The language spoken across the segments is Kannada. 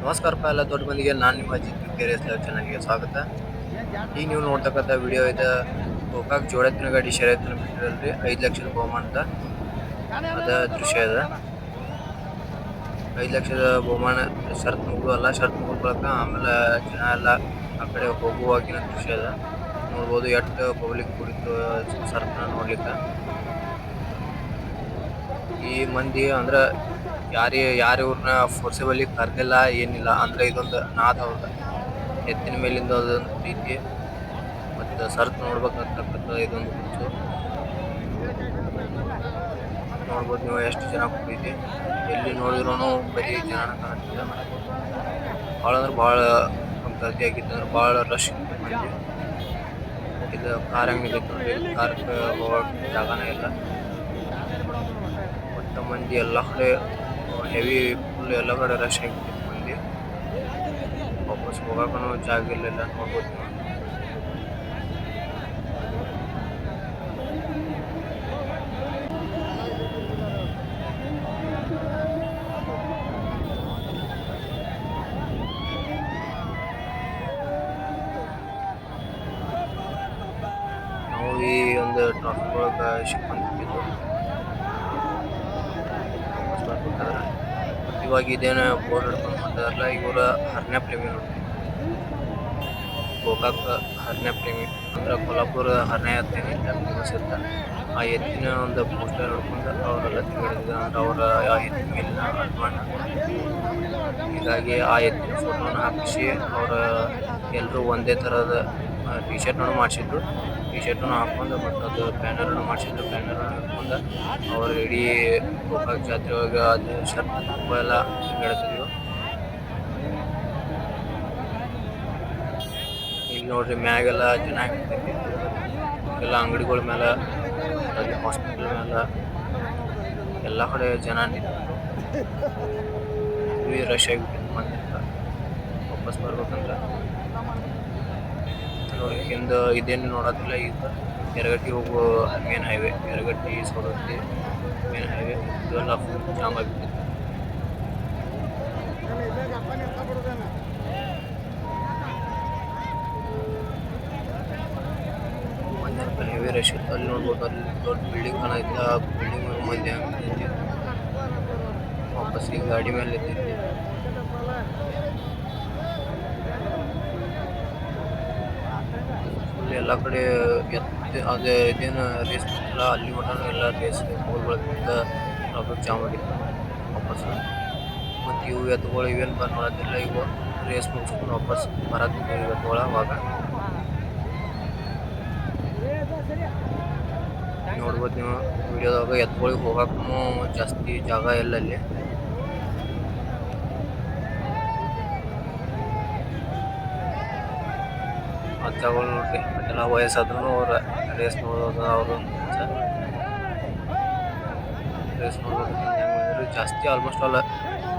ನಮಸ್ಕಾರಪ್ಪ ಎಲ್ಲ ದೊಡ್ಡ ಮಂದಿಗೆ, ನಾನು ನಿಮ್ಮ ಚಿತ್ರ ಕೆರೆ ಚಾನಲ್ಗೆ ಸ್ವಾಗತ. ಈಗ ನೀವು ನೋಡ್ತಕ್ಕಂಥ ವಿಡಿಯೋ ಇದೆ ಗೋಕಾಕ್ ಜೋಡೆತ್ತಿನ ಗಾಡಿ ಶರತ್ತಿನ ಬಿಟ್ಟಿರಲ್ರಿ ಐದು ಲಕ್ಷದ ಬಹುಮಾನದ ಅದ ದೃಶ್ಯ ಇದೆ. ಐದು ಲಕ್ಷದ ಬಹುಮಾನ ಶರ್ತ್ ಮುಗಿದಲ್ಲ ಶರ್ತ್ ಮುಗಿದ್ಬಳಕ ಆಮೇಲೆ ಜನ ಎಲ್ಲ ಆ ಕಡೆ ಹೋಗುವಾಗಿನ ದೃಶ್ಯ ಇದೆ. ನೋಡ್ಬೋದು ಎಷ್ಟು ಪಬ್ಲಿಕ್ ಕುಡಿತು ಶರ್ತ್ನ ನೋಡ್ಲಿಕ್ಕೆ. ಈ ಮಂದಿ ಅಂದ್ರೆ ಯಾರೇ ಯಾರು ಇವ್ರನ್ನ ಫೋರ್ಸೆಬಲಿ ಕರ್ದಿಲ್ಲ, ಏನಿಲ್ಲ. ಅಂದ್ರೆ ಇದೊಂದು ನಾದ ಹೌದು ಎತ್ತಿನ ಮೇಲಿಂದ ಅದೊಂದು ಪ್ರೀತಿ. ಮತ್ತು ಸರ್ತ್ ನೋಡ್ಬೇಕಂತಕ್ಕಂಥ ಇದೊಂದು ಹುಚ್ಚು. ನೋಡ್ಬೋದು ನೀವು ಎಷ್ಟು ಜನ ಕೂಡಿದೆ ಎಲ್ಲಿ ನೋಡಿದ್ರು ಬರೀ ಜನ ಕಾಣ್ತಿದೆ ಭಾಳ ಅಂದ್ರೆ ಭಾಳ ಗದ್ದೆ ಆಗಿತ್ತು. ಅಂದ್ರೆ ಭಾಳ ರಶ್ ಇದು ಕಾರ್ ಹಂಗಿದೆ ನೋಡಿ. ಹೋಗಕ್ಕೆ ಜಾಗನೇ ಇಲ್ಲ. ಮತ್ತು ಮಂದಿ ಎಲ್ಲ ಕಡೆ ಹೆವಿ ಫುಲ್ ಎಲ್ಲ ಕಡೆ ರಶ್ ಆಗಿಬಿಟ್ಟಿತ್ತು ಮಂದಿ ವಾಪಸ್ ಹೋಗಾಕನು ಜಾಗ ಇರಲಿಲ್ಲ ನೋಡ್ಬೋದು ನಾವು. ಈ ಒಂದು ಟ್ರಾಫಿಕ್ ಒಳಗೆ ಶಿಪ್ ವಾಪಸ್ ಬರ್ಬೇಕಾದ್ರೆ ಇವಾಗ ಇದೇನು ಬೋರ್ಡ್ ಹಿಡ್ಕೊಂಡು ಮಾಡ್ತಾರಲ್ಲ ಇವರ ಹರಣ್ಯ ಪ್ರೇಮಿ ನೋಡಿ. ಗೋಕಾಕ್ ಹರಣ್ಯ ಪ್ರೇಮಿ. ಅಂದ್ರೆ ಕೊಲ್ಲಾಪುರ ಹರಣ್ಯ ಎತ್ತೇನೆ ಫೇಮಸ್ ಇರ್ತ ಆ ಎತ್ತಿನ ಒಂದು ಪೋಸ್ಟರ್ ನೋಡ್ಕೊಂಡು ಅವರೆಲ್ಲ ತಿರುಗಾಡಿದ್ರು ಅಂದ್ರೆ ಅವರ ಆ ಎತ್ತಿನ ಮೇಲಿನ ಅಭಿಮಾನ ಹೀಗಾಗಿ ಆ ಎತ್ತಿನ ಫೋಟೋನ ಹಾಕಿಸಿ ಅವರ ಎಲ್ಲರೂ ಒಂದೇ ಥರದ ಟಿ ಶರ್ಟ್ನೂ ಮಾಡಿಸಿದ್ರು. ಟಿ ಶರ್ಟ್ನು ಹಾಕೊಂಡು ಮತ್ತು ಅದು ಬ್ಯಾನರ್ನು ಮಾಡಿಸಿದ್ರು ಬ್ಯಾನರ್ ಹಾಕೊಂಡು ಅವರು ಇಡೀ ಗೋಕಾಕ್ ಜಾತ್ರೆ ಒಳಗೆ ಅದು ಶರ್ಟ್ ಎಲ್ಲ ಬೆಳೆಸಿದ್ರು ಈಗ ನೋಡ್ರಿ ಮ್ಯಾಗೆಲ್ಲ ಜನ ಎಲ್ಲ ಅಂಗಡಿಗಳ ಮೇಲೆ ಅಲ್ಲಿ ಹಾಸ್ಪಿಟಲ್ ಮೇಲೆ ಎಲ್ಲ ಕಡೆ ಜನ ನಿಂತು ರಶ್ ಆಗಿಬಿಟ್ಟಿತ್ತು ಮಂದಿ ವಾಪಸ್ ಬರ್ಬೇಕಂದ್ರೆ ಹಿಂದೆ ಇದೇನು ನೋಡೋದಿಲ್ಲ ಈಗ. ಯರಗಟ್ಟಿ ಹೋಗೋ main highway Yaragatti Saundatti main highway. ಇದೆಲ್ಲ ಫುಲ್ ಜಾಮ್ ಆಗಿಬಿಟ್ಟಿತ್ತು ಹೆವಿ ರಶ್ ಇತ್ತು. ಅಲ್ಲಿ ನೋಡ್ಬೋದು ಅಲ್ಲಿ ದೊಡ್ಡ ಬಿಲ್ಡಿಂಗ್ ಕಾಣೈತೆ ಆ ಬಿಲ್ಡಿಂಗ್ ಮಂದಿ ವಾಪಸ್ ಈಗ ಗಾಡಿ ಮೇಲೆ ಫುಲ್ ಎಲ್ಲ ಕಡೆ ಎತ್ತಿ, ಅದೇ ಇದೇನು ರೇಸ್ ಇಲ್ಲ ಅಲ್ಲಿ ಮಟನೂ ಎಲ್ಲ ರೇಸ್ ಬೋರ್ಡ್ಗಳಿಂದ ಟ್ರಾಫಿಕ್ ಜಾಮ್ ವಾಪಸ್ ಮತ್ತು ಇವು ಎತ್ತುಗಳು ಇವೇನು ಬಂದು ಮಾಡೋದಿಲ್ಲ ಇವು ರೇಸ್ ಮುಗಿಸ್ಕೊಂಡು ವಾಪಸ್ ಇವು ಎತ್ತುಗಳ ಅವಾಗ. ನೋಡ್ಬೋದು ನೀವು. ವಿಡಿಯೋದಾಗ ಎತ್ತುಗಳಿಗೆ ಹೋಗಕ್ಕೂ ಜಾಸ್ತಿ ಜಾಗ ಇಲ್ಲ ಅಲ್ಲಿ. ಅಜ್ಜಗಳು ನೋಡ್ರಿ ಎಲ್ಲ ವಯಸ್ಸಾದ್ರೂ ಅವ್ರ ರೇಸ್ ನೋಡೋದು, ಅವರು ರೇಸ್ ನೋಡೋದು ಜಾಸ್ತಿ ಆಲ್ಮೋಸ್ಟ್ ಅಲ್ಲ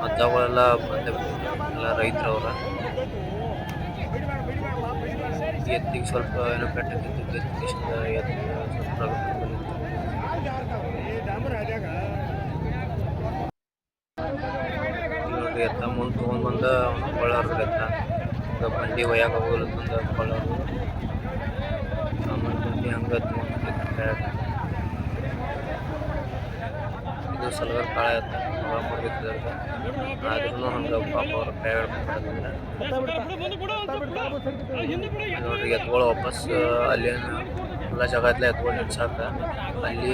ಅಜ್ಜಗಳೆಲ್ಲ ಬಿಟ್ಟಿದ್ರು ಎಲ್ಲ ರೈತರು ಅವ್ರ ಎತ್ತಿಗೆ ಸ್ವಲ್ಪ ಏನೋ ಪೆಟ್ಟಿದ್ದು ಎತ್ತು ಮುಂದೆ ತೊಗೊಂಡ್ಬಂದ ಒಳ್ಳೆ ಎತ್ತ. ಈಗ ಬಂಡಿ ಒಯ್ಯಾಗ ಹೋಗಲು ಬಂದು ಕೊಳ್ಳೋರು. ಆಮೇಲೆ ಬಂಡಿ ಹಂಗೆ ಇದು ಸಲಗರ್ ಕಾಳ ಕೊಡ್ಬೇಕು ಆದ್ರೂ ಹಂಗೆ ಪಾಪ ಅವ್ರ ಕೈ ನೋಡ್ರಿ ಎತ್ಗಳು ವಾಪಸ್ ಅಲ್ಲೇನು ಎಲ್ಲ ಜಾಗ ಎತ್ಕೊಂಡು ನಿಲ್ಸಾಕ. ಅಲ್ಲಿ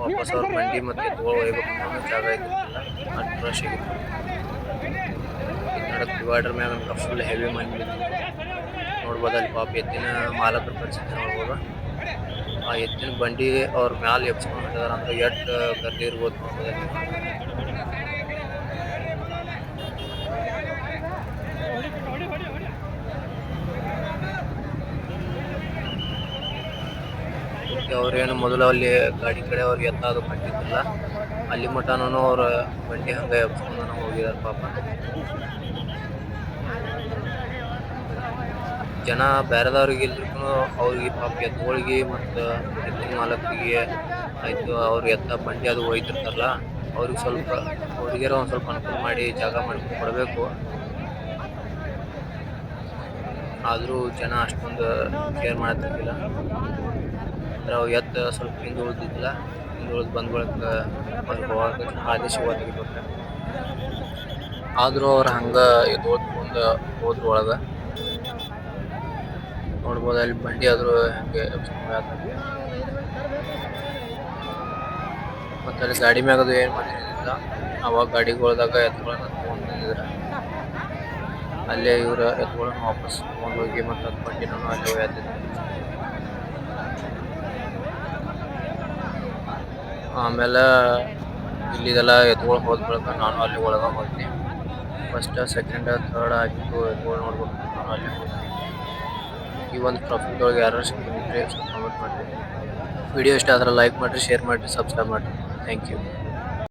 ವಾಪಸ್ ಅವ್ರ ಮಂಡಿ ಮತ್ತು ಎತ್ಗಳು ಒಯ್ಬೇಕು ಅನ್ನೋ ಜಾಗ ಇದ್ದಿಲ್ಲ ಅಷ್ಟು ರಶ್ ಆಗಿತ್ತು. ನಡಕ್ ಡಿವೈಡರ್ ನಮ್ಗೆ ಫುಲ್ ಹೆವಿ ಮಂದಿ ಬಿದ್ದು ನೋಡ್ಬೋದು ಅಲ್ಲಿ ಪಾಪ ಎತ್ತಿನ ಮಾಲಕರ ಪರಿಸ್ಥಿತಿ ನೋಡ್ಬೋದು. ಆ ಎತ್ತಿನ ಬಂಡಿ ಅವ್ರ ಮ್ಯಾಲೆ ಎಪ್ಸ್ಕೊಂಡು ಹೊಂಟಿದಾರೆ ಅಂದ್ರೆ ಎಷ್ಟು ಗದ್ದೆ ಇರ್ಬೋದು ನೋಡ್ಬೋದು ಅವ್ರೇನು ಮೊದಲು ಅಲ್ಲಿ ಗಾಡಿ ಕಡೆ ಅವ್ರಿಗೆ ಎತ್ತ ಅದು ಕಟ್ಟಿದ್ದಿಲ್ಲ. ಅಲ್ಲಿ ಮಟನೂ ಅವ್ರ ಬಂಡಿ ಹಂಗೆ ಎಬ್ಸ್ಕೊಂಡು ಹೋಗಿದಾರೆ ಪಾಪ. ಜನ ಬೇರೆದವ್ರಿಗೆ ಇಲ್ರಿಗೂ ಅವ್ರಿಗೆ ಪಾಪ ಎತ್ತುಗಳಿಗೆ ಮತ್ತು ಎತ್ತಿನ ಮಾಲಕರಿಗೆ ಆಯಿತು ಅವ್ರು ಎತ್ತ ಬಂಡಿ ಅದು ಒಯ್ತಿರ್ತಾರಲ್ಲ ಅವ್ರಿಗೆ ಸ್ವಲ್ಪ ಅವ್ರಿಗೆ ಒಂದು ಸ್ವಲ್ಪ ಅನುಕೂಲ ಮಾಡಿ ಜಾಗ ಮಾಡಿ ಕೊಡಬೇಕು. ಆದರೂ ಜನ ಅಷ್ಟೊಂದು ಕೇರ್ ಮಾಡತಿರ್ಲಿಲ್ಲ ಅಂದ್ರೆ ಅವು ಎತ್ತ ಸ್ವಲ್ಪ ಹಿಂದೆ ಉಳಿದಿದ್ದಿಲ್ಲ, ಹಿಂದೆ ಉಳಿದು ಬಂದ ಬಳಕ ಅವ್ರಿಗೆ ಆದೇಶ ತೆಗಿಬೇಕು ಆದರೂ ಅವ್ರು ಹಂಗೆ ಓದ್ಕೊಂಡು ಹೋದ್ರ ಒಳಗೆ. ನೋಡ್ಬೋದು ಅಲ್ಲಿ ಬಂಡಿ ಆದರೂ ಹಂಗೆ ಮತ್ತೆ ಅಲ್ಲಿ ಗಾಡಿ ಮ್ಯಾಗ ಅದು ಏನು ಮಾಡಿರಲಿಲ್ಲ ಅವಾಗ ಗಾಡಿಗಳ್ದಾಗ ಎತ್ತುಗಳನ್ನ ತೊಗೊಂಡು ಅಲ್ಲೇ ಇವ್ರ ಎತ್ತುಗಳನ್ನ ವಾಪಸ್ ತೊಗೊಂಡು ಹೋಗಿ ಮತ್ತೆ ಅದು ಬಂಡಿನೂ ಅಲ್ಲೇ ಆಮೇಲೆ ಇಲ್ಲಿದೆಲ್ಲ ಎತ್ತುಗಳು ಹೋದ ಬಳಿಕ ನಾನು ಅಲ್ಲಿ ಒಳಗೆ ಹೋಗ್ತೀನಿ ಫಸ್ಟ್ ಸೆಕೆಂಡ್ ಥರ್ಡ್ ಆಗಿದ್ದು ಎತ್ತುಗಳು ನೋಡ್ಬೇಕು ನಾನು ಅಲ್ಲಿ ಹೋಗ್ತೀನಿ ಈ ಒಂದು ಪ್ರಾಫಿಟ್ ಒಳಗೆ ಯಾರು ಕಮೆಂಟ್ ಮಾಡಿರಿ. ವಿಡಿಯೋ ಇಷ್ಟ ಆದ್ರೆ ಲೈಕ್ ಮಾಡಿರಿ ಶೇರ್ ಮಾಡಿರಿ ಸಬ್ಸ್ಕ್ರೈಬ್ ಮಾಡಿರಿ. Thank you